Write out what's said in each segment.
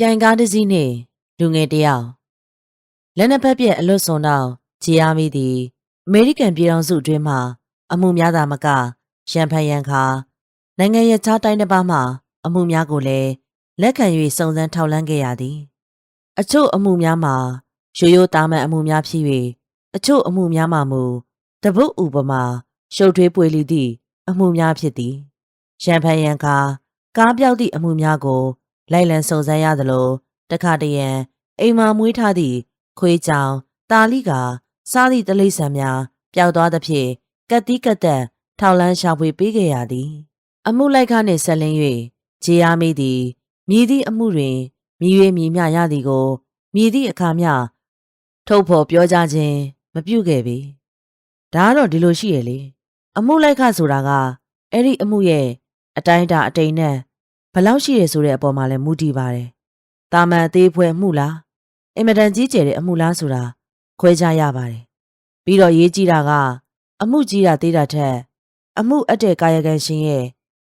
ပြိုင်ကားတစ်စီးနှင့်လူငယ်တစ်ယောက်လက်နက်ဖက်ပြက်အလွတ်စွန်တော့ဂျီယာမီသည်အမေရိကန်ပြည်ထောင်စုအတွင်းမှအမှုများသာမကရန်ဖန်ရန်ခါနိုင်ငံရခြားတိုင်းတစ်ပါးမှအမှုများကိုလည်းလက်ခံ၍စုံစမ်းထောက်လှမ်းခဲ့ရသည်အချို့အမှုများမှာရိုးရိုးသားမှန်အမှုများဖြစ်၍အချို့အမှုများမှာမူတပုတ်ဥပမာရှုပ်ထွေးပွေလီသည့်အမှုများဖြစ်သည်ရန်ဖန်ရန်ခါကားပြောက်သည့်အမှုများကို လိုက်လံစုံစမ်းရသလိုတခါတရံအိမ်မှာမွေးထားသည့်ခွေးကြောင်တာလိကာစားသည့်တလိษံများပျောက်သွားသဖြင့်ကက်တိကက်တက်ထောက်လန်းရှာဖွေပေးခဲ့ရသည် အမှုလိုက်ခနှင့်ဆက်လင်း၍ဂျေယာမီသည်မြည်သည့်အမှုတွင်မြည်၍မြည်မျှရသည်ကိုမြည်သည့်အခါမျှထုတ်ဖော်ပြောကြခြင်းမပြုခဲ့ပေဒါကတော့ဒီလိုရှိရလေအမှုလိုက်ခဆိုတာကအဲ့ဒီအမှုရဲ့အတိုင်းအတာအတိမ်နဲ့ ဘယ်လောက်ရှိရဆိုတဲ့အပေါ်မှာလည်းမူတည်ပါတယ်။တာမန်အသေးဖွဲမှုလားအင်မတန်ကြီးကျယ်တဲ့အမှုလားဆိုတာခွဲခြားရပါတယ်။ပြီးတော့ရေးကြည့်တာကအမှုကြီးတာသေးတာထက်အမှုအပ်တဲ့ကာယကံရှင်ရဲ့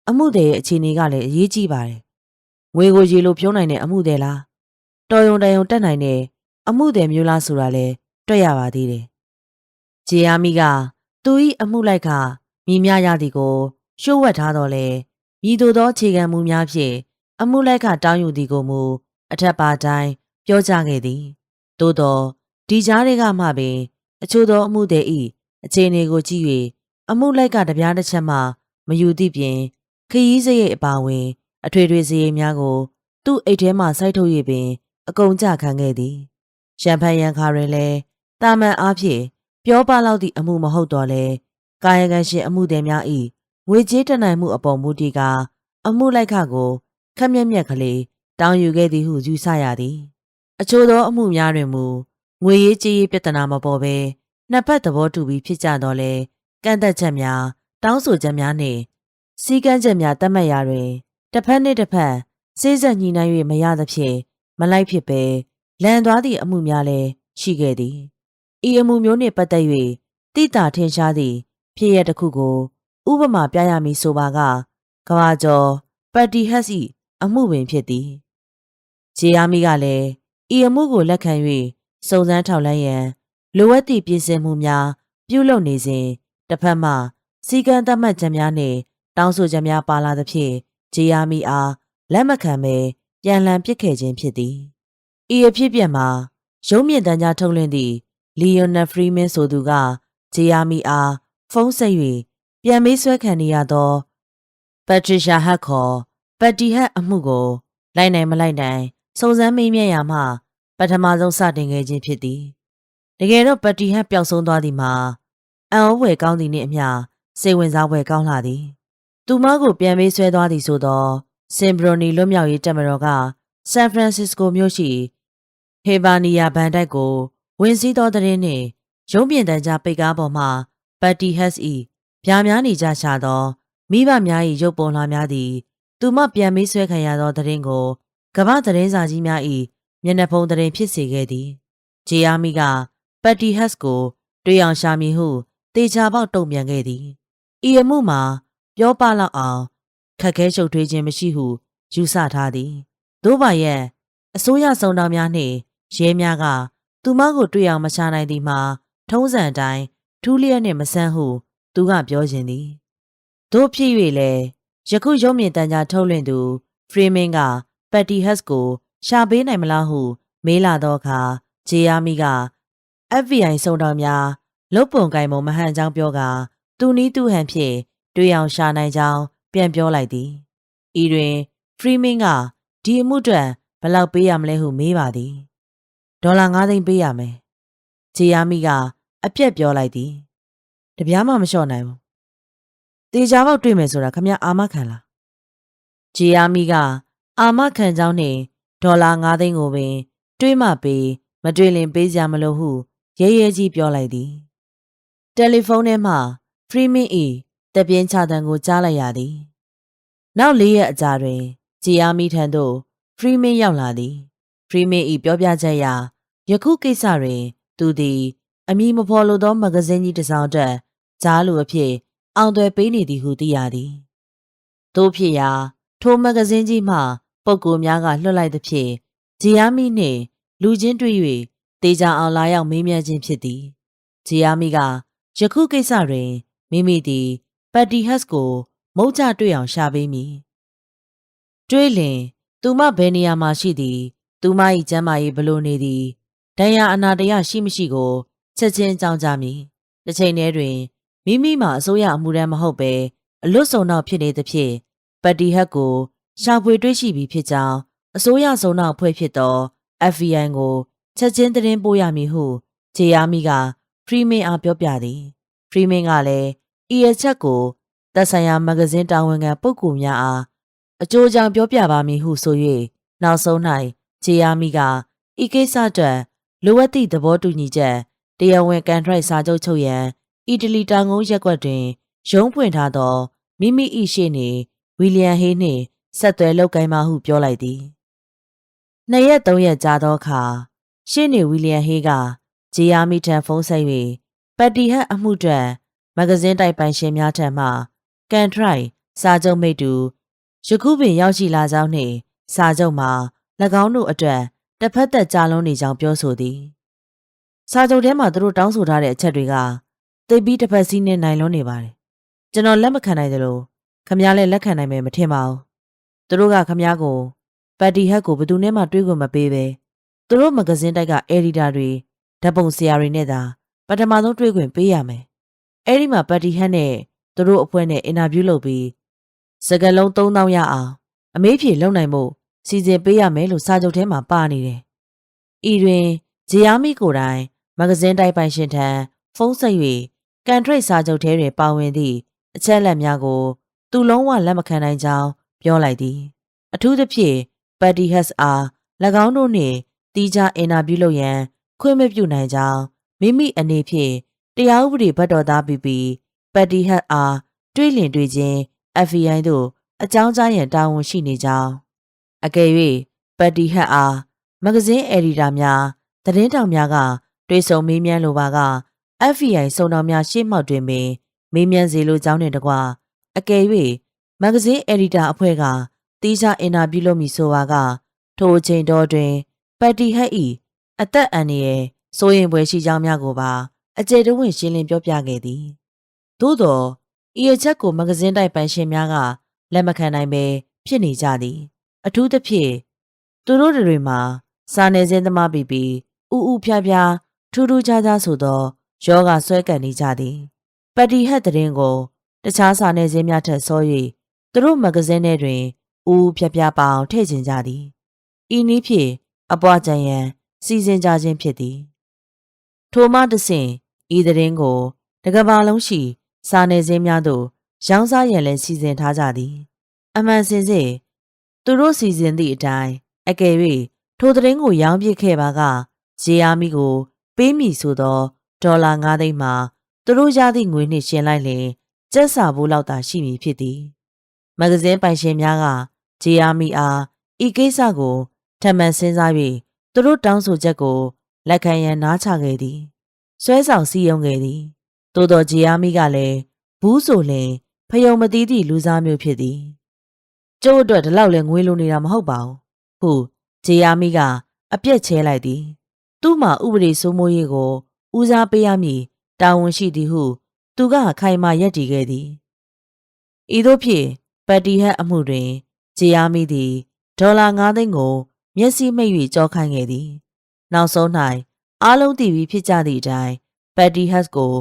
အမှုတွေရဲ့အခြေအနေကလည်းအရေးကြီးပါတယ်။ငွေကိုရေလိုဖြုံးနိုင်တဲ့အမှုတွေလားတော်ရုံတန်ရုံတက်နိုင်တဲ့အမှုတွေမျိုးလားဆိုတာလည်းတွေ့ရပါသေးတယ်။ဂျေယာမီကသူ၏အမှုလိုက်ကမိမြရသည်ကို ရှုံးဝက်ထားတော့လေ မိတို့သောအခြေခံမှုများဖြင့်အမှုလိုက်ကတောင်းယူသည်ကိုမူအထက်ပါတိုင်းပြောကြခဲ့သည်သို့သောဒီကြားတွေကမှပင် အချို့သောအမှုတွေ၏အခြေအနေကိုကြည့်၍အမှုလိုက်ကတပြားတစ်ချက်မှမယူသည့်ပြင်ခရီးစရိတ်အပါဝင် အထွေထွေစရိတ်များကို သူ့အိတ်ထဲမှစိုက်ထုတ်၍ပင် အကုန်ကြခံခဲ့သည်ရန်ဖန်ရန်ခါတွင်လည်းတာမန်အားဖြင့်ပြောပလောက်သည့်အမှုမဟုတ်တော့လဲကာယကံရှင်အမှုတွေများ၏ ငွေကြေးတနိုင်မှုအပေါ်မူတည်ကာအမှုလိုက်ခကိုခက်မြက်မြက်ကလေးတောင်းယူခဲ့သည်ဟုယူဆရသည် အချို့သောအမှုများတွင်မူငွေရေးကြေးရေးပြဿနာမပေါ်ဘဲနှစ်ဖက်သဘောတူပြီးဖြစ်ကြတော့လဲကန့်သက်ချက်များတောင်းဆိုချက်များနှင့်စီကံချက်များတတ်မှတ်ရာတွင်တစ်ဖက်နှင့်တစ်ဖက်စေးဆက်ညှိနှိုင်း၍မရသဖြင့်မလိုက်ဖြစ်ပဲလန်သွားသည့်အမှုများလည်းရှိခဲ့သည်ဤအမှုမျိုးနှင့်ပတ်သက်၍တိတာထင်ရှားသည့်ဖြစ်ရတစ်ခုကို ဥပမာပြရမည်ဆိုပါကကဘာကျော်ပတ်တီဟက်စီအမှုပင်ဖြစ်သည်ဂျေယာမီကလည်းဤအမှုကိုလက်ခံ၍စုံစမ်းထောက်လှမ်းရန်လိုအပ်သည့်ပြင်ဆင်မှုများ ပြုလုပ်နေစဉ်တစ်ဖက်မှစီကံသတ်မှတ်ချက်များနှင့်တောင်းဆိုချက်များပါလာသဖြင့်ဂျေယာမီအားလက်မခံဘဲပြန်လှန်ပစ်ခဲ့ခြင်းဖြစ်သည်ဤအဖြစ်ပြက်မှာရုံးမြင့်တန်းကြားထုတ်လွှင့်သည့်လီယိုနယ်ဖရီမင်းဆိုသူကဂျေယာမီအားဖုန်းဆက်၍ ပြန်မေးဆွဲခံနေရသောပတ်ထရီရှာဟတ်ခေါ်ပတ်တီဟတ်အမှုကို လိုက်နိုင်မလိုက်နိုင်စုံစမ်းမေးမြန်းရမှပထမဆုံးစတင်ခဲ့ခြင်းဖြစ်သည်တကယ်တော့ပတ်တီဟတ်ပျောက်ဆုံးသွားသည်မှာအံ့ဩဖွယ်ကောင်းသည်နှင့်အမျှစိတ်ဝင်စားဖွယ်ကောင်းလာသည်သူမကိုပြန်မေးဆွဲသွားသည်ဆိုသောစင်ဘရိုနီလွတ်မြောက်ရေးတပ်မတော်ကဆန်ဖရန်စစ္စကိုမြို့ရှိဟေဘာနီယာဘန်တိုက်ကိုဝင်စည်းသောတဲ့နှင့်ရုံးပြင်တန်းကြားပိတ်ကားပေါ်မှပတ်တီဟက်စ်ဤ ပြားများနေကြရှာသောမိဘများ၏ရုပ်ပုံလှများသည် သူမပြန်မေးဆွဲခံရသောသတင်းကိုကမ္ဘာသတင်းစာကြီးများ၏မျက်နှာဖုံးသတင်းဖြစ်စေခဲ့သည်ဂျေယာမီကပတ်တီဟက်စ်ကို တွေ့အောင်ရှာမည်ဟုတေချာပေါက်တုံ့ပြန်ခဲ့သည်ဤအမှုမှာ ပြောပလောက်အောင်ခက်ခဲရှုပ်ထွေးခြင်းမရှိဟုယူဆထားသည်သို့ပါရဲ့အစိုးရစုံတော်များနှင့်ရဲများက သူမကိုတွေ့အောင်မရှာနိုင်သည်မှာထုံးစံအတိုင်းထူးလျက်နှင့်မဆန်းဟု သူကပြောခြင်းသည်တို့ဖြစ်၍လည်းယခုရုံးမြင့်တန်းကြားထုတ်လွှင့်သူဖရီမင်းကပတ်တီဟက်စ်ကို ရှာပေးနိုင်မလားဟု မေးလာတော့အခါဂျေယာမီက FBI စုံတော်များလုတ်ပုံကင်ပုံမဟန်ကြောင်းပြောကသူနီးသူဟန်ဖြင့်တွေ့အောင်ရှာနိုင်ကြောင်းပြန်ပြောလိုက်သည်ဤတွင်ဖရီမင်းကဒီအမှုအတွက်ဘယ်လောက်ပေးရမလဲဟုမေးပါသည်ဒေါ်လာ9သိန်းပေးရမယ်ဂျေယာမီကအပြက်ပြောလိုက်သည် တပြားမှမလျှော့နိုင်ဘူးတေချာပေါက်တွေ့မယ်ဆိုတာခမအာမခံလားဂျီယာမီကအာမခံကြောင်းနဲ့ဒေါ်လာ9သိန်းကိုပင် တွေးမှပေးမတွေးလင်ပေးကြမလို့ဟုရဲရဲကြီးပြောလိုက်သည်တယ်လီဖုန်းထဲမှဖရီမင်းဤတပြင်းချတန်ကိုကြားလိုက်ရသည်နောက်လေးရက်အကြာတွင်ဂျီယာမီထံသို့ဖရီမင်းရောက်လာသည်ဖရီမင်းဤပြောပြချက်အရယခုကိစ္စတွင် သူသည် အမည်မဖော်လိုသောမဂဇင်းကြီးတစ်စောင်အတွက်ကြားလူအဖြစ်အောင်သွယ်ပေးနေသည်ဟုသိရသည်။သို့ဖြစ်ရာထိုမဂဇင်းကြီးမှပုပ်ကိုများကလွှတ်လိုက်သဖြင့်ဂျီယာမီနှင့်လူချင်းတွေ့၍တေချာအောင်လာရောက်မေးမြန်းခြင်းဖြစ်သည်ဂျီယာမီကယခုကိစ္စတွင်မိမိသည်ပတ်တီဟတ်ကိုမုတ်ချတွေ့အောင်ရှာပေးမည်တွေ့လျင်သူမဘယ်နေရာမှာရှိသည် သူမ၏ကျမ်းမာရေးဘလို့နေသည်ဒဏ်ရာအနာတရရှိမရှိကို ချက်ချင်းကြောင်းကြမည်တစ်ချိန်တည်းတွင်မိမိမှာအစိုးရအမှုရန်မဟုတ်ပဲအလွတ်ဆုံတော့ဖြစ်နေသဖြင့်ပတ်တီဟတ်ကိုရှာဖွေတွေ့ရှိပြီးဖြစ်ကြောင်းအစိုးရစုံနောက်ဖွဲ့ဖြစ်သော FBI ကိုချက်ချင်းသတင်းပို့ရမည်ဟုဂျေယာမီကဖရီမင်အားပြောပြသည်ဖရီမင်ကလည်းဤအချက်ကိုသက်ဆိုင်ရာမဂဇင်းတာဝန်ခံပုဂ္ဂိုလ်များအားအကျိုးကြောင့်ပြောပြပါမည်ဟုဆို၍နောက်ဆုံး၌ဂျေယာမီကဤကိစ္စအတွက်လိုအပ်သည့်သဘောတူညီချက် တရားဝင်ကန်ထရိုက်စာချုပ်ချုပ်ရန်အီတလီတောင်ကုန်းရက်ကွက်တွင် ရုံးဖွင့်ထားသောမိမိ၏ရှေ့နေဝီလျံဟေးနှင့်ဆက်သွယ်လုပ်ကိုင်းမဟုပြောလိုက်သည်နှစ်ရက်သုံးရက်ကြာသောအခါရှေ့နေဝီလျံဟေးကဂျီယာမီထံဖုန်းဆက်၍ပတ်တီဟတ်အမှုအတွက်မဂဇင်းတိုက်ပိုင်ရှင်များထံမှကန်ထရိုက်စာချုပ်မိတ်တူယခုပင်ရောက်ရှိလာကြောင်းနှင့်စာချုပ်မှာ၎င်းတို့အတွက်တစ်ဖက်သက်ကြာလုံးနေကြောင်းပြောဆိုသည် စာချုပ်ထဲမှာသူတို့တောင်းဆိုထားတဲ့အချက်တွေကသိပ်ပြီးတစ်ဖက်စီးနဲ့နိုင်လွန်းနေပါတယ်ကျွန်တော်လက်မခံနိုင်သလိုခမားလည်းလက်ခံနိုင်မယ်မထင်ပါဘူးသူတို့ကခမားကိုပတ်တီဟတ်ကိုဘယ်သူနဲ့မှတွေးခွင့်မပေးပဲသူတို့မဂဇင်းတိုက်ကအေဒီတာတွေဓာတ်ပုံဆရာတွေနဲ့သာပထမဆုံးတွေးခွင့်ပေးရမယ်အဲ့ဒီမှာပတ်တီဟတ်နဲ့သူတို့အဖွဲ့နဲ့အင်တာဗျူးလုပ်ပြီးစကလုံး3000ရအောင်အမေးဖြေလုပ်နိုင်မှုစီစဉ်ပေးရမယ်လို့စာချုပ်ထဲမှာပါနေတယ်။ဤတွင်ဂျီယာမီကိုယ်တိုင် မဂဇင်းတိုက်ပိုင်ရှင်ထံဖုန်းဆက်၍ကန်ထရိတ်စာချုပ်ထဲတွင်ပါဝင်သည့်အချက်အလက်များကို သူလုံးဝလက်မခံနိုင်ကြောင်းပြောလိုက်သည်။အထူးသဖြင့်ပတ်တီဟက်စ်အား၎င်းတို့နှင့်တီးခြားအင်တာဗျူးလုပ်ရန်ခွင့်မပြုနိုင်ကြောင်းမိမိအနေဖြင့်တရားဥပဒေဘတ်တော်သားပြီးပြီးပတ်တီဟတ်အားတွေးလင်တွေးခြင်း FBI တို့အကြောင်းကြားရန်တာဝန်ရှိနေကြောင်းအကယ်၍ပတ်တီဟတ်အားမဂဇင်းအယ်ဒီတာများသတင်းတောင်များက တွေးဆုံမေးမြန်းလိုပါက FBI စုံတော်များရှေ့မှောက်တွင်ပင်မေးမြန်းစီလိုကြောင်းနှင့်တကွအကယ်၍မဂဇင်းအယ်ဒီတာအဖွဲ့ကတီးခြားအင်တာဗျူးလုပ်မည်ဆိုပါကထိုအချိန်တော်တွင်ပတ်တီဟတ်၏အသက်အန္တရာယ်စိုးရင်ပွဲရှိကြောင်းများကိုပါအကျယ်တဝင့်ရှင်းလင်းပြောပြခဲ့သည်သို့သောဤအချက်ကိုမဂဇင်းတိုက်ပိုင်ရှင်များကလက်မခံနိုင်ပဲဖြစ်နေကြသည် အထူးသဖြင့်သူတို့တွေမှာစာနယ်ဇင်းသမားပြီးပြီးဥဥဖြားဖြား ထူးထူးခြားခြားဆိုသောယောဂဆွဲကန်နေကြသည်ပတီဟတ်တဲ့ကို တခြားစာနယ်ဇင်းများထက်စော၍သူတို့မဂဇင်းထဲတွင်ဥဥဖြားဖြားပအောင်ထည့်ခြင်းကြသည်ဤနည်းဖြင့်အပွားကြံရန်စီစဉ်ကြခြင်းဖြစ်သည် ထိုမှတဆင့်ဤသတင်းကိုတကဘာလုံးရှိ စာနယ်ဇင်းများသို့ရောင်းစားရန်လည်းစီစဉ်ထားကြသည် အမှန်စင်စစ်သူတို့စီစဉ်သည့်အတိုင်းအကယ်၍ထိုသတင်းကိုရောင်းပစ်ခဲ့ပါကဂျေအာမီကို ပေးမိဆိုသောဒေါ်လာ9သိန်းမှာသူတို့ရသည့်ငွေနှင့်ရှင်လိုက်လျင်ကျက်စာဖို့လောက်သာရှိမည်ဖြစ်သည်မဂဇင်းပိုင်ရှင်များကဂျေအာမီအားဤကိစ္စကိုထပ်မံစဉ်းစား၍သူတို့တောင်းဆိုချက်ကိုလက်ခံရန်နားချခဲ့သည်ဆွဲဆောင်စည်းရုံးခဲ့သည်သို့တော်ဂျီယာမီကလည်းဘူးဆိုလင်ဖယုံမသီးသည့်လူစားမျိုးဖြစ်သည်ကျို့အတွက်ဒီလောက်လဲငွေလိုနေတာမဟုတ်ပါဘူးဟုဂျီယာမီကအပြက်ချဲလိုက်သည် သူ့မှာဥပဒေစိုးမိုးရေးကိုဦးစားပေးရမည်တာဝန်ရှိသည်ဟု သူကခိုင်မာရက်တည်ခဲ့သည်ဤသို့ဖြင့်ပတ်တီဟတ်အမှုတွင်ဂျီယာမီသည်ဒေါ်လာ9သိန်းကို မျက်စိမိတ်၍ကြောခိုင်းခဲ့သည် နောက်ဆုံး၌အားလုံးတည်ပြီးဖြစ်ကြသည့်အတိုင်းပတ်တီဟတ်ကို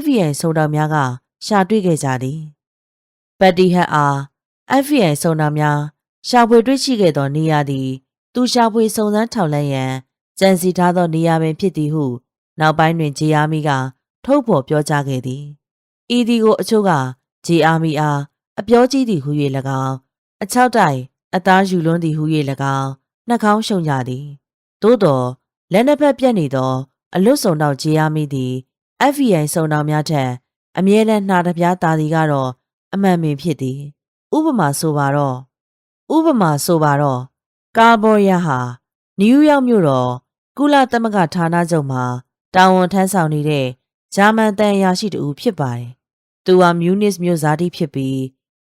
FBI စုံတော်များက ရှာတွေ့ခဲ့ကြသည်ပတ်တီဟတ်အား FBI စုံတော်များရှာဖွေတွေ့ရှိခဲ့သောနေရာသည် သူရှာဖွေစုံစမ်းထောက်လှမ်းရန် ကြံစီထားသောနေရာပင်ဖြစ်သည်ဟု နောက်ပိုင်းတွင်ဂျီအာမီက ထုတ်ဖော်ပြောကြားခဲ့သည်ဤသည်ကိုအချို့ကဂျီအာမီအားအပြောကြီးသည်ဟု၍၎င်းအချောက်တိုင်အသားယူလွန်းသည်ဟု၍၎င်းနှာခေါင်းရှုံကြသည်သို့သောလက်နှစ်ဖက်ပြက်နေသော အလွတ်စုံတော့ဂျီယာမီသည် FBI စုံတော်များထက်အမြဲတမ်းနှာတပြားသားသည်ကတော့အမှန်ပင်ဖြစ်သည် ဥပမာဆိုပါတော့ဥပမာဆိုပါတော့ကာဘော်ယာဟာနယူးယောက်မြို့တော် ကုလသမဂ္ဂဌာနချုပ်မှာတာဝန်ထမ်းဆောင်နေတဲ့ဂျာမန်တန်ရာရှိတူဖြစ်ပါတယ်။သူဟာမြူနစ်မြို့ဇာတိဖြစ်ပြီး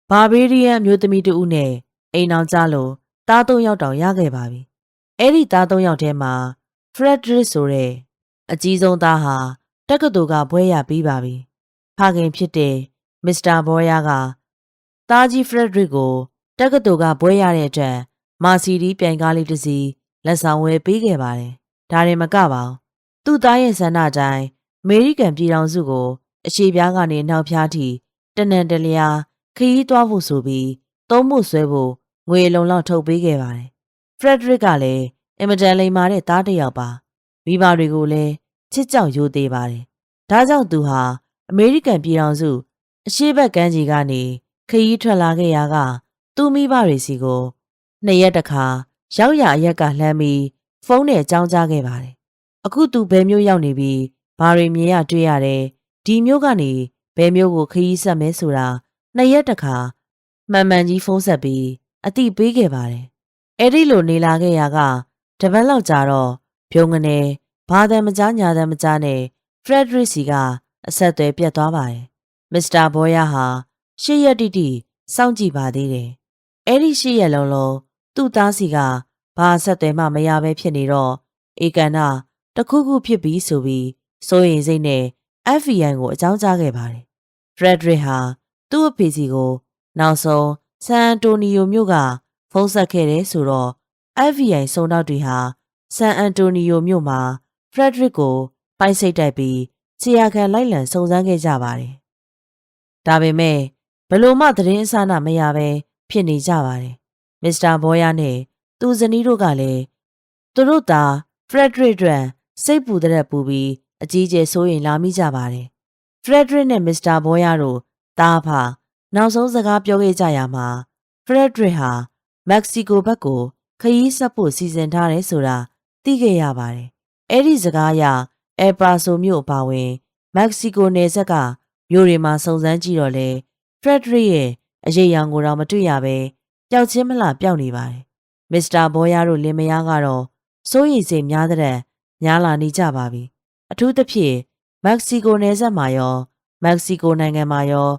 ဘာဘေးရီးယန်မျိုးသမီးတူနဲ့အိမ်အောင်ကြလို့တားသုံးယောက်တောင်ရခဲ့ပါပြီအဲ့ဒီသားသုံးယောက်ထဲမှာဖရက်ဒရစ်ဆိုတဲ့အကြီးဆုံးသားဟာတက္ကသိုလ်ကဘွဲရပြီးပါပြီ။ဖခင်ဖြစ်တဲ့မစ္စတာဘောယာကသားကြီးဖရက်ဒရစ်ကိုတက္ကသိုလ်ကဘွဲရတဲ့အတွက်မာစီဒီပြိုင်ကားလေးတစ်စီးလက်ဆောင်ဝယ်ပေးခဲ့ပါတယ်။ ဒါရင်မကပါဘူး။သူ့သားရဲ့ဆန္ဒတိုင်းအမေရိကန်ပြည်ထောင်စုကိုအရှိပြားကနေနောက်ဖျားထိတနန်တလျာခရီးသွားဖို့ဆိုပြီးသုံးဖို့ဆွဲဖို့ငွေလုံလောက်ထုတ်ပေးခဲ့ပါတယ်။ဖရက်ဒရစ်ကလည်းအင်မတန်လိမ်မာတဲ့သားတစ်ယောက်ပါမိဘတွေကိုလည်းချစ်ကြောက်ရိုသေပါတယ်။ဒါကြောင့်သူဟာအမေရိကန်ပြည်ထောင်စုအရှေ့ဘက်ကမ်းခြေကနေခရီးထွက်လာခဲ့ရာကသူ့မိဘတွေစီကိုနှစ်ရက်တခါရောက်ရအရက်ကလှမ်းပြီး ဖုန်းနဲ့အကြောင်းကြားခဲ့ပါတယ်။အခုသူဘယ်မျိုးရောက်နေပြီးဘာတွေမြင်ရတွေ့ရတယ်ဒီမျိုးကနေဘယ်မျိုးကိုခရီးဆက်မဲဆိုတာနှစ်ရက်တခါမှန်မှန်ကြီးဖုန်းဆက်ပြီးအတိပေးခဲ့ပါတယ်။အဲ့ဒီလိုနေလာခဲ့ရာကတပတ်လောက်ကြာတော့ပြုံးကနေဘာသာမကြားညာသာမကြားနဲ့ဖရက်ဒရစ်စီကအဆက်အသွယ်ပြတ်သွားပါတယ်။မစ္စတာဘောယာဟာရှစ်ရက်တိတိစောင့်ကြည့်ပါသေးတယ်။အဲ့ဒီရှစ်ရက်လုံးလုံးသူ့သားစီက ဘာဆက်သွယ်မှမရဘဲဖြစ်နေတော့ဧကန်နာတခုခုဖြစ်ပြီးဆိုပြီးစိုးရိမ်စိတ်နဲ့ FBI ကိုအကြောင်းကြားခဲ့ပါတယ်။ဖရက်ဒရစ်ဟာသူ့အဖေစီကို နောက်ဆုံးဆန်အန်တိုနီယိုမြို့ကဖုန်းဆက်ခဲ့တယ်ဆိုတော့ FBI စုံတော့တွေဟာဆန်အန်တိုနီယိုမြို့မှာဖရက်ဒရစ်ကိုပိုက်စိတ်တိုက်ပြီးခြေရာခံလိုက်လံစုံစမ်းခဲ့ကြပါတယ်။ဒါပေမဲ့ဘလို့မှသတင်းအစအနမရပဲဖြစ်နေကြပါတယ်။မစ္စတာဘောယာနဲ့ သူဇနီးတို့ကလည်းသူတို့သာဖရက်ဒရစ်အတွက်စိတ်ပူတဲ့ပူပြီးအကြီးအကျယ်စိုးရိမ်လာမိကြပါတယ်။ဖရက်ဒရစ်နဲ့မစ္စတာဘောယာတို့တားဖာနောက်ဆုံးစကားပြောခဲ့ကြရမှာဖရက်ဒရစ်ဟာမက္ကဆီကိုဘက်ကိုခရီးဆက်ဖို့စီစဉ်ထားတယ်ဆိုတာသိခဲ့ရပါတယ်။အဲ့ဒီစကားအရအပရာဆိုမြို့အပါဝင်မက္ကဆီကိုနယ်စပ်ကမြို့တွေမှာစုံစမ်းကြည့်တော့လေဖရက်ဒရစ်ရဲ့အရေးရောင်ကိုတော့မတွေ့ရပဲပျောက်ချင်းမလားပျောက်နေပါတယ်။ မစ္စတာဘောယာတို့လင်မယားကတော့စိုးရိမ်စိတ်များတဲ့များလာနေကြပါပြီ။အထူးသဖြင့်မက္ကဆီကိုနယ်စပ်မှာရောမက္ကဆီကိုနိုင်ငံမှာရော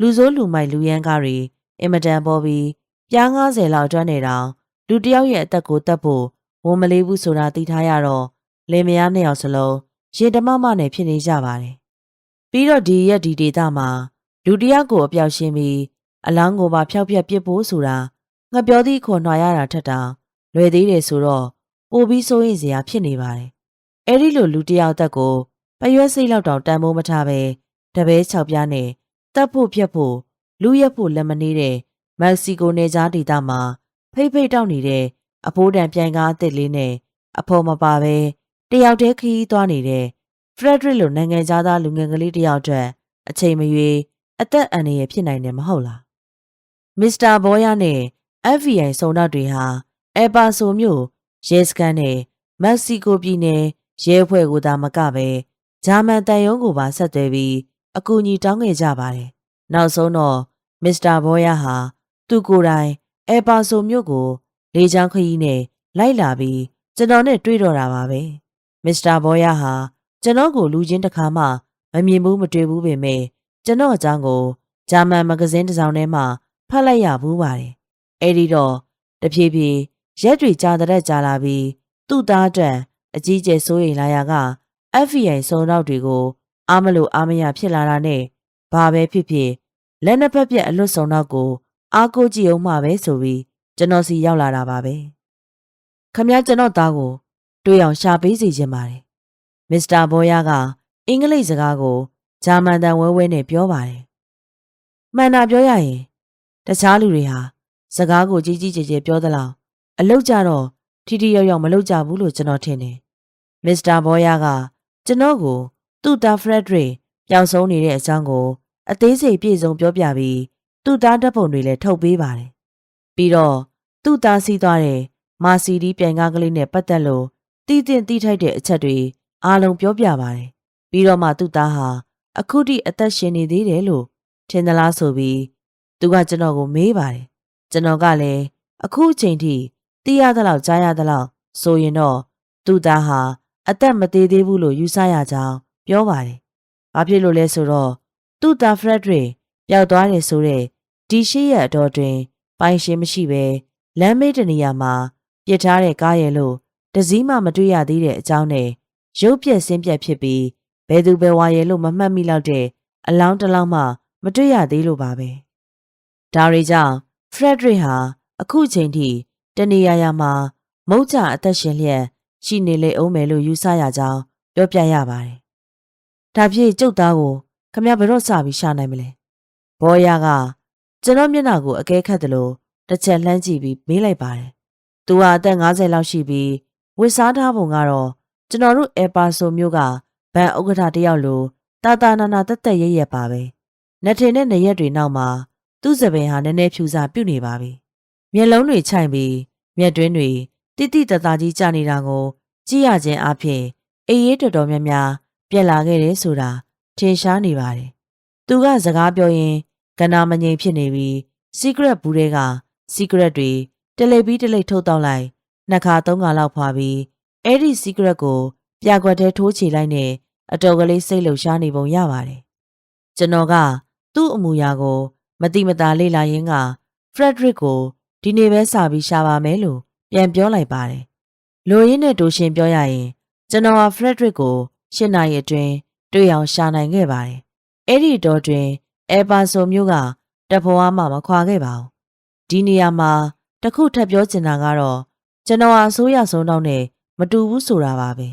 လူဆိုးလူမိုက်လူရန်ကားတွေအင်မတန်ပေါ်ပြီးပြား90လောက်ကျွမ်းနေတောင်လူတယောက်ရဲ့အသက်ကိုတတ်ဖို့ဝန်မလေးဘူးဆိုတာသိထားရတော့လင်မယားနှစ်ယောက်စလုံးရင်တမမနဲ့ဖြစ်နေကြပါတယ်။ပြီးတော့ဒီရက်ဒီဒေတာမှာလူတယောက်ကိုအပြောက်ရှင်းပြီးအလောင်းကိုပါဖျောက်ပြက်ပစ်ဖို့ဆိုတာ ငါပြောသည့်ခွန်နှွာရတာထက်တောင်လွယ်သေးတယ်ဆိုတော့ပိုပြီးစိုးရိမ်စရာဖြစ်နေပါတယ်။အဲ့ဒီလိုလူတယောက်သက်ကိုပရွက်စိတ်လောက်တောင်တန်ဖိုးမထားပဲတပည့်၆ပြားနဲ့တပ်ဖို့ပြက်ဖို့လူရက်ဖို့လက်မနေတဲ့မက္ကဆီကိုနယ်ကြားဒေသမှာဖိတ်ဖိတ်တောက်နေတဲ့အဖိုးတန်ပြန်ကားအစ်စ်လေးနဲ့အဖော်မပါပဲတယောက်တည်းခရီးသွားနေတဲ့ဖရက်ဒရစ်လိုနိုင်ငံသားလူငယ်ကလေးတယောက်အတွက်အချိန်မရွေးအသက်အန္တရာယ်ဖြစ်နိုင်တယ်မဟုတ်လားမစ္စတာဘောယာနဲ့ FBI စုံတော့တွေဟာအပါဆိုမြို့ရဲစခန်းနဲ့မက္ကဆီကိုပြည်နယ်ရဲဖွဲ့ကိုသာမကပဲဂျာမန်တန်ယုံကိုပါဆက်သွယ်ပြီးအကူအညီတောင်းခဲ့ကြပါတယ်။နောက်ဆုံးတော့မစ္စတာဘောယာဟာသူကိုယ်တိုင်အပါဆိုမြို့ကိုလေချောင်းခရီးနဲ့လိုက်လာပြီးကျွန်တော်နဲ့တွေ့တော့တာပါပဲ။မစ္စတာဘောယာဟာကျွန်တော်ကိုလူချင်းတစ်ခါမှမမြင်ဘူးမတွေ့ဘူးပေမဲ့ကျွန်တော်အကြောင်းကိုဂျာမန်မဂဇင်းတစ်စောင်ထဲမှာဖတ်လိုက်ရဘူးပါတယ်။ အဲဒီတော့တဖြည်းဖြည်းရက်တွေကြာတဲ့ကြာလာပြီးသူ့သားအတွက်အကြီးကျယ်စိုးရိမ်လာရက FBI စုံတော့တွေကိုအားမလို့အားမရဖြစ်လာတာနဲ့ဘာပဲဖြစ်ဖြစ်လက်နှစ်ဖက်ပြက်အလွတ်ဆောင်တော့ကို အားကိုကြည့်အောင်မှပဲဆိုပြီးကျွန်တော်စီရောက်လာတာပါပဲခမည်းကျွန်တော်သားကိုတွေ့အောင်ရှာပေးစီခြင်းပါတယ်မစ္စတာဘောယာကအင်္ဂလိပ်စကားကိုဂျာမန်တန်ဝဲဝဲနဲ့ပြောပါတယ်မှန်တာပြောရရင် တခြားလူတွေဟာ စကားကိုကြီးကြီးကျယ်ကျယ်ပြောသလားအလောက်ကြတော့ထီထီရောက်ရောက်မလောက်ကြဘူးလို့ကျွန်တော်ထင်တယ်မစ္စတာဘောယာကကျွန်တော်ကိုသူ့သားဖရက်ဒရစ်ပျောက်ဆုံးနေတဲ့အကြောင်းကို အသေးစိတ်ပြည့်စုံပြောပြပြီးသူ့သားဓာတ်ပုံတွေလည်းထုတ်ပေးပါတယ်။ပြီးတော့သူ့သားစီးသွားတဲ့မာစီဒီပြိုင်ကားကလေးနဲ့ပတ်သက်လို့တည်တင်တည်ထိုက်တဲ့အချက်တွေအားလုံးပြောပြပါတယ်။ပြီးတော့မှသူ့သားဟာအခုထိအသက်ရှင်နေသေးတယ်လို့ထင်သလားဆိုပြီးသူကကျွန်တော်ကိုမေးပါတယ်။ ကျွန်တော်ကလည်းအခုအချိန်ထိသိရသလောက်ကြားရသလောက်ဆိုရင်တော့သူ့သားဟာအသက်မသေးသေးဘူးလို့ယူဆရကြောင်းပြောပါတယ်။ဘာဖြစ်လို့လဲဆိုတော့သူ့သားဖရက်ဒရစ်ပျောက်သွားတယ်ဆိုတဲ့ဒီရှိရအတော်တွင် ပိုင်ရှင်မရှိပဲလမ်းမေးတနေရာမှာပြစ်ထားတဲ့ကားရဲ့လို့တစည်းမှမတွေ့ရသေးတဲ့အကြောင်းနဲ့ရုပ်ပြက်ဆင်းပြက်ဖြစ်ပြီးဘယ်သူဘယ်ဝါရဲလို့မမှတ်မိလောက်တဲ့အလောင်းတစ်လောင်းမှ မတွေ့ရသေးလို့ပါပဲဒါတွေကြောင့် ဖရက်ဒရစ်ဟာအခုချိန်ထိတနေရာရာမှာမုတ်ကြအသက်ရှင်လျက်ရှိနေလေအောင်မယ်လို့ယူဆရကြောင်းပြောပြရပါတယ်ဒါဖြင့်ကျုပ်သားကိုခမရဘယ်တော့စပြီးရှာနိုင်မလဲဘောရကကျွန်တော်မျက်နှာကိုအကဲခတ်တယ်လို့တစ်ချက်လှမ်းကြည့်ပြီးမေးလိုက်ပါတယ်သူဟာအသက်50လောက်ရှိပြီးဝစ်စားထားပုံကတော့ကျွန်တော်တို့အဲပါဆိုမျိုးကဘန်ဥက္ကဋ္ဌတယောက်လိုတာတာနာနာတက်တက်ရရက်ပါပဲနှထင်တဲ့နေရက်တွေနောက်မှာ သူ့စပင်ဟာနည်းနည်းဖြူစာပြုတ်နေပါပြီမျက်လုံးတွေခြိုက်ပြီးမျက်တွင်းတွေတိတိတသားကြီးကျနေတာကို ကြည့်ရခြင်းအပြင်အေးရေးတော်တော်များများပြက်လာခဲ့တယ်ဆိုတာထင်ရှားနေပါတယ်သူကစကားပြောရင်ကနာမငြိမ်ဖြစ်နေပြီး secret ဘူးတွေက secret တွေတလိပ်ပြီးတလိပ်ထုတ်တော့လိုက်နှစ်ခါသုံးခါလောက်ဖွာပြီးအဲ့ဒီ secret ကိုပြကွက်ထဲထိုးချလိုက်နဲ့အတော်ကလေးစိတ်လှုပ်ရှားနေပုံရပါတယ်ကျွန်တော်ကသူ့အမူအရာကို မတိမတာလေ့လာရင်းက Frederick ကိုဒီနေ့ပဲစာပြီးရှာပါမယ်လို့ပြန်ပြောလိုက်ပါတယ်လိုရင်းနဲ့တူရှင်ပြောရရင်ကျွန်တော်ဟာ Frederick ကိုရှင်းနိုင်အတွင်းတွေ့အောင်ရှာနိုင်ခဲ့ပါတယ်အဲ့ဒီတော့တွင်အဲပါဆိုမျိုးကတဖွားမှမခွာခဲ့ပါဘူးဒီနေရာမှာတခုထပ်ပြောချင်တာကတော့ကျွန်တော်ဟာအစိုးရဆုံးတော့နဲ့မတူဘူးဆိုတာပါပဲ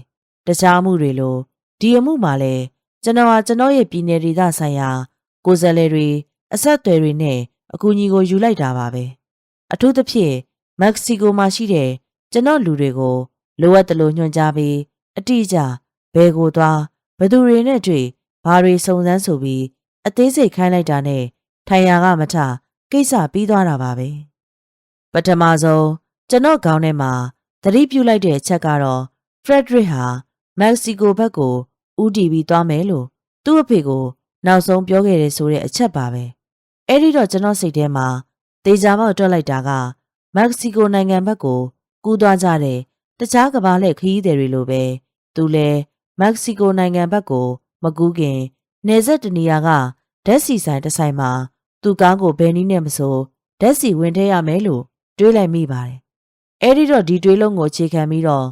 တခြားမှုတွေလိုဒီအမှုမှာလည်းကျွန်တော်ဟာကျွန်တော်ရဲ့ပြည်နယ်ဒေသဆိုင်ရာကိုယ်စားလှယ်တွေ အဆက်အသွယ်တွေနဲ့အကူအညီကိုယူလိုက်တာပါပဲအထူးသဖြင့်မက္ကဆီကိုမှာရှိတဲ့ကျွန်တော်လူတွေကိုလိုအပ်တယ်လို့ညွှန်ကြားပြီးအတိအကျဘယ်ကိုသွားဘယ်သူတွေနဲ့တွေ့ဘာတွေစုံစမ်းဆိုပြီးအသေးစိတ်ခိုင်းလိုက်တာနဲ့ထိုင်ရာကမထကိစ္စပြီးသွားတာပါပဲပထမဆုံးကျွန်တော်ခေါင်းထဲမှာသတိပြုလိုက်တဲ့အချက်ကတော့ဖရက်ဒရစ်ဟာမက္ကဆီကိုဘက်ကိုဦးတည်ပြီးသွားမယ်လို့သူ့အဖေကိုနောက်ဆုံးပြောခဲ့တယ်ဆိုတဲ့အချက်ပါပဲ အဲ့ဒီတော့ကျွန်တော်စိတ်ထဲမှာတေချာပေါက်တွက်လိုက်တာကမက္ကဆီကိုနိုင်ငံဘက်ကိုကူးသွားကြတဲ့တခြားကမ္ဘာလှည့်ခရီးသည်တွေလိုပဲသူလည်းမက္ကဆီကိုနိုင်ငံဘက်ကိုမကူးခင်နေဆက်တနီယာကဓာတ်စီဆိုင်တစ်ဆိုင်မှာသူ့ကားကိုဘယ်နည်းနဲ့မဆိုဓာတ်စီဝင်ထည့်ရမယ်လို့တွေးလိုက်မိပါတယ်။အဲဒီတော့ဒီတွေးလုံးကိုအခြေခံပြီးတော့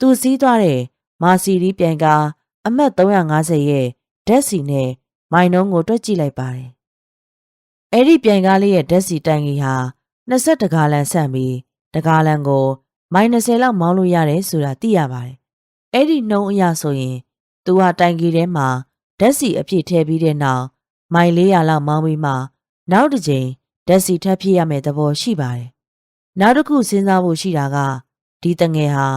သူစည်းသွားတဲ့မာစီရီပြန်ကားအမှတ်350ရဲ့ဓာတ်စီနဲ့မိုင်နှုံးကိုတွက်ကြည့်လိုက်ပါတယ်။ အဲဒီပြန်ကားလေးရဲ့ဓာတ်စီတိုင်ကြီးဟာ20တကားလန်ဆန့်ပြီးတကားလန်ကိုမိုင်20လောက်မောင်းလို့ရတယ်ဆိုတာသိရပါတယ်။အဲ့ဒီနှုံးအရဆိုရင်သူဟာတိုင်ကြီးထဲမှာဓာတ်စီအပြည့်ထည့်ပြီးတဲ့နောက်မိုင်400လောက်မောင်းပြီးမှနောက်တစ်ကြိမ်ဓာတ်စီထပ်ဖြည့်ရမယ့်သဘောရှိပါတယ်။နောက်တစ်ခုစဉ်းစားဖို့ရှိတာကဒီတငယ်ဟာ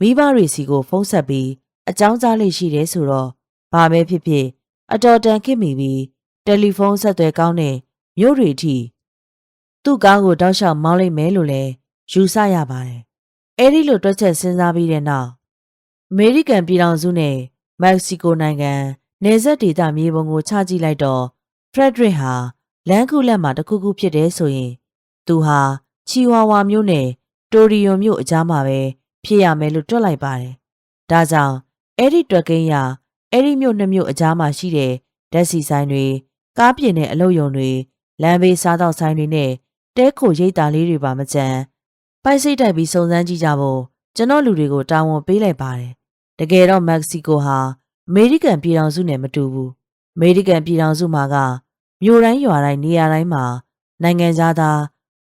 မိဘတွေစီကိုဖုံးဆက်ပြီးအကြောင်းကြားလေးရှိတယ်ဆိုတော့ဘာပဲဖြစ်ဖြစ်အတော်တန်ခစ်မိပြီးတယ်လီဖုန်းဆက်သွယ်ကောင်းတဲ့ မြို့တွေထိသူ့ကားကိုတောက်လျှောက်မောင်းလိုက်မယ်လို့လည်းယူဆရပါတယ်။အဲဒီလိုတွက်ချက်စဉ်းစားပြီးတဲ့နောက်အမေရိကန်ပြည်ထောင်စုနဲ့မက္ကဆီကိုနိုင်ငံနေဆက်ဒေသမြေပုံကိုချကြည့်လိုက်တော့ဖရက်ဒရစ်ဟာလန်ကူလက်မှာတခုခုဖြစ်တယ်ဆိုရင် သူဟာချီဝါဝါမျိုးနဲ့တိုရီယွန်မျိုးအကြားမှာပဲဖြစ်ရမယ်လို့တွက်လိုက်ပါတယ်။ဒါကြောင့်အဲ့ဒီတွက်ကိန်းရအဲ့ဒီမျိုးနှစ်မျိုးအကြားမှာရှိတဲ့ဓာတ်စီဆိုင်တွေကားပြင်းတဲ့အလုပ်ယုံတွေ လမ်းဘေးစားတော့ဆိုင်တွေနဲ့တဲခိုရိတ်တာလေးတွေပါမကြမ်းပိုက်စိတ်တိုက်ပြီးစုံစမ်းကြည့်ကြဖို့ကျွန်တော်လူတွေကိုတာဝန်ပေးလိုက်ပါတယ်။တကယ်တော့မက္ကဆီကိုဟာအမေရိကန်ပြည်ထောင်စုနဲ့မတူဘူး။အမေရိကန်ပြည်ထောင်စုမှာကမြို့တိုင်းရွာတိုင်းနေရာတိုင်းမှာနိုင်ငံသားသား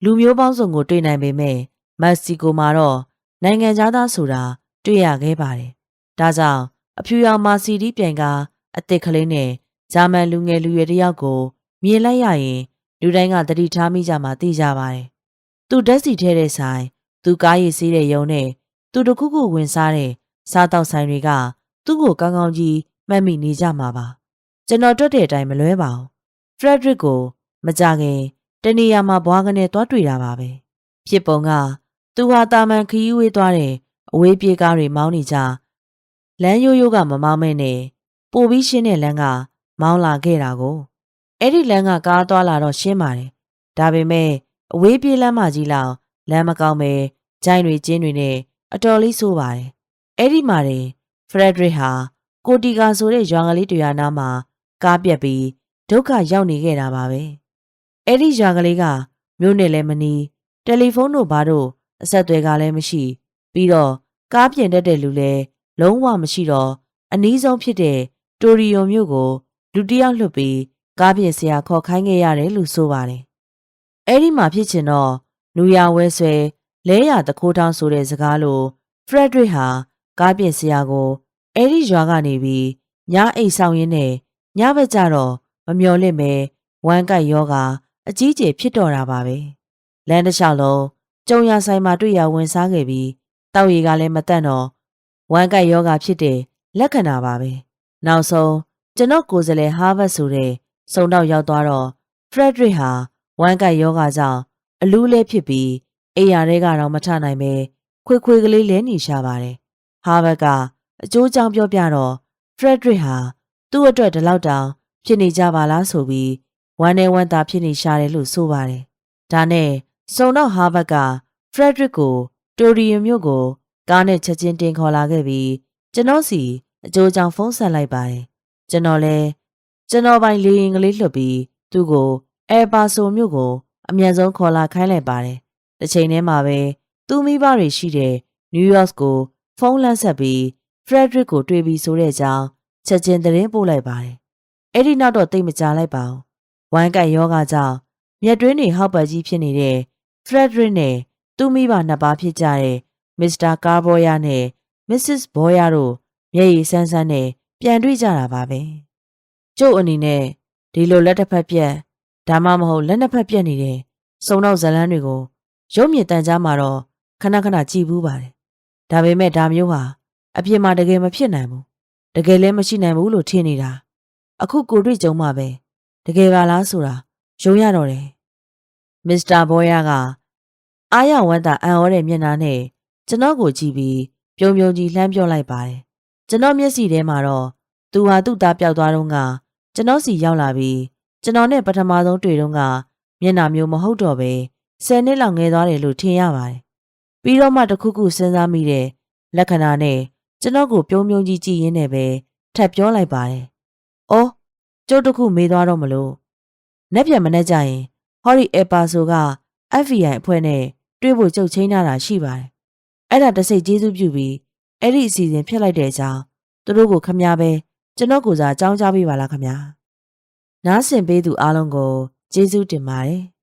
လူမျိုးပေါင်းစုံကိုတွေ့နိုင်ပေမဲ့မက္ကဆီကိုမှာတော့နိုင်ငံသားဆိုတာတွေ့ရခဲ့ပါတယ်။ဒါကြောင့်အဖြူရောင်မာစီဒီပြန်ကအစ်စ်ကလေးနဲ့ဂျာမန်လူငယ်လူရွယ်တယောက်ကို မြင်လိုက်ရရင်လူတိုင်းကသတိထားမိကြမှာသိကြပါတယ်။သူဓာတ်စီထဲတဲ့ဆိုင်သူကားရည်စီးတဲ့ယုံနဲ့သူတခုခုဝင်စားတဲ့စားတောက်ဆိုင်တွေကသူ့ကိုကောင်းကောင်းကြီးမှတ်မိနေကြမှာပါကျွန်တော်တွက်တဲ့အတိုင်းမလွဲပါဘူးဖရက်ဒရစ်ကိုမကြခင်တနေရာမှာဘွားကနေသွားတွေ့တာပါပဲဖြစ်ပုံကသူဟာတာမန်ခရီးဝေးသွားတဲ့အဝေးပြေးကားတွေမောင်းနေကြလမ်းရိုးရိုးကမမောင်းမဲနဲ့ပိုပြီးရှင်းတဲ့လမ်းကမောင်းလာခဲ့တာကို အဲ့ဒီလမ်းကကားသွားလာတော့ရှင်းပါတယ်ဒါပေမဲ့အဝေးပြေးလမ်းမကြီးလောက်လမ်းမကောင်းပဲဂျိုင်းတွေကျင်းတွေနဲ့အတော်လေးဆိုးပါတယ်အဲ့ဒီမှာတင်ဖရက်ဒရစ်ဟာကိုတီကာဆိုတဲ့ရွာကလေးတရွာနားမှာကားပြက်ပြီးဒုက္ခရောက်နေခဲ့တာပါပဲအဲ့ဒီရွာကလေးကမြို့နဲ့လည်းမနီးတယ်လီဖုန်းတို့ဘာတို့အဆက်အသွယ်ကလည်းမရှိ ပြီးတော့ကားပြင်တတ်တဲ့လူလည်းလုံးဝမရှိတော့အနည်းဆုံးဖြစ်တဲ့တိုရီယိုမြို့ကိုလူတစ်ယောက်လွတ်ပြီး ကားပြင်ဆရာခေါ်ခိုင်းခဲ့ရတယ်လို့ဆိုပါတယ်။အဲ့ဒီမှာဖြစ်ချင်တော့လူရဝဲဆွဲလဲရတခိုးထောင်းဆိုတဲ့စကားလိုဖရက်ဒရစ်ဟာကားပြင်ဆရာကိုအဲ့ဒီရွာကနေပြီးညအိတ်ဆောင်ရင်းနဲ့ညဘက်ကျတော့မမျော်လင့်ပဲဝမ်းကိုက်ယောဂါအကြီးကျယ်ဖြစ်တော့တာပါပဲ။လမ်းတစ်လျှောက်လုံးကျုံရဆိုင်မှာတွေ့ရဝင်စားခဲ့ပြီးတောက်ရည်ကလည်းမတန့်တော့ဝမ်းကိုက်ယောဂါဖြစ်တဲ့လက္ခဏာပါပဲ။နောက်ဆုံးကျွန်တော်ကိုယ်စားလှယ်ဟာဗတ်ဆိုတဲ့ စုံတော့ရောက်သွားတော့ဖရက်ဒရစ်ဟာဝမ်းကိုက်ယောဂါကြောင့်အလူးလဲဖြစ်ပြီးအိယာတွေကတော့မထနိုင်ပဲခွေခွေကလေးလဲနေရှာပါတယ်။ဟာဗတ်ကအကျိုးကြောင့်ပြောပြတော့ဖရက်ဒရစ်ဟာသူ့အတွက်ဒီလောက်တောင်ဖြစ်နေကြပါလားဆိုပြီးဝမ်းနဲ့ဝမ်းသာဖြစ်နေရှာတယ်လို့ဆိုပါတယ်။ဒါနဲ့စုံတော့ဟာဗတ်ကဖရက်ဒရစ်ကိုတိုရီယံမြို့ကိုကားနဲ့ချက်ချင်းတင်ခေါ်လာခဲ့ပြီးကျွန်တော်စီအကျိုးကြောင့်ဖုန်းဆက်လိုက်ပါတယ်။ကျွန်တော်လည်း ကျွန်တော်ပိုင်လေရင်ကလေးလွှတ်ပြီးသူ့ကိုအဲပါဆိုမြို့ကို အမြန်ဆုံးခေါ်လာခိုင်းလိုက်ပါတယ်။တစ်ချိန်တည်းမှာပဲသူ့မိဘတွေရှိတဲ့နယူးယောက်ကိုဖုန်းလမ်းဆက်ပြီးဖရက်ဒရစ်ကိုတွေ့ပြီးဆိုတဲ့အကြောင်းချက်ချင်းသတင်းပို့လိုက်ပါတယ်။အဲ့ဒီနောက်တော့တိတ်မကြလိုက်ပါဘူး။ဝိုင်းကပ်ယောဂကြောင့်မျက်တွင်းတွေဟောက်ပတ်ကြီးဖြစ်နေတဲ့ဖရက်ဒရစ်နဲ့သူ့မိဘနှစ်ပါးဖြစ်ကြတဲ့မစ္စတာကာဘောယာနဲ့မစ္စစ်ဘောယာတို့မျက်ရည်ဆန်းဆန်းနဲ့ပြန်တွေ့ကြတာပါပဲ။ ကျုပ်အနေနဲ့ဒီလိုလက်တစ်ဖက်ပြက်ဒါမှမဟုတ်လက်နှစ်ဖက်ပြက်နေတဲ့စုံတော့ဇလန်းတွေကိုရုပ်မြင်တန်ကြားမှာတော့ခဏခဏကြည်ဘူးပါတယ်။ဒါပေမဲ့ဒါမျိုးဟာအပြင်မှာတကယ်မဖြစ်နိုင်ဘူး။တကယ်လည်းမရှိနိုင်ဘူးလို့ထင်နေတာ။အခုကိုတွေ့ကြုံမှပဲတကယ်ပါလားဆိုတာယုံရတော့တယ်။မစ္စတာဘောယာကအားရဝမ်းသာအံ့ဩတဲ့မျက်နှာနဲ့ကျွန်တော်ကိုကြည့်ပြီးပြုံပြုံကြီးလှမ်းပြောလိုက်ပါတယ်။ကျွန်တော်မျက်စိထဲမှာတော့သူဟာသူ့သားပျောက်သွားတော့က ကျွန်တော်စီရောက်လာပြီးကျွန်တော်နဲ့ပထမဆုံးတွေ့တော့ကမျက်နှာမျိုးမဟုတ်တော့ပဲဆယ်နှစ်လောက်ငယ်သွားတယ်လို့ထင်ရပါတယ်။ပြီးတော့မှတခုခုစဉ်းစားမိတဲ့လက္ခဏာနဲ့ကျွန်တော်ကိုပြုံးပြုံးကြီးကြည့်ရင်းနဲ့ပဲထပ်ပြောလိုက်ပါတယ်။အော်ကျုပ်တခုမေးသွားတော့မလို့။နေ့ပြန်မနေ့ကျရင်ဟော်ရီအပါဆိုက FBI အဖွဲ့နဲ့တွေ့ဖို့ကြုတ်ချင်းထားတာရှိပါတယ်။အဲ့ဒါတစိတ်ကျေးဇူးပြုပြီးအဲ့ဒီအစီအစဉ်ဖြစ်လိုက်တဲ့အကြောင်းသူတို့ကိုခမည်းပဲ ကျွန်တော်ကိုစားအကြောင်းကြားပေးပါလားခမည်း။နားဆင်ပေးသူအားလုံးကိုကျေးဇူးတင်ပါတယ်။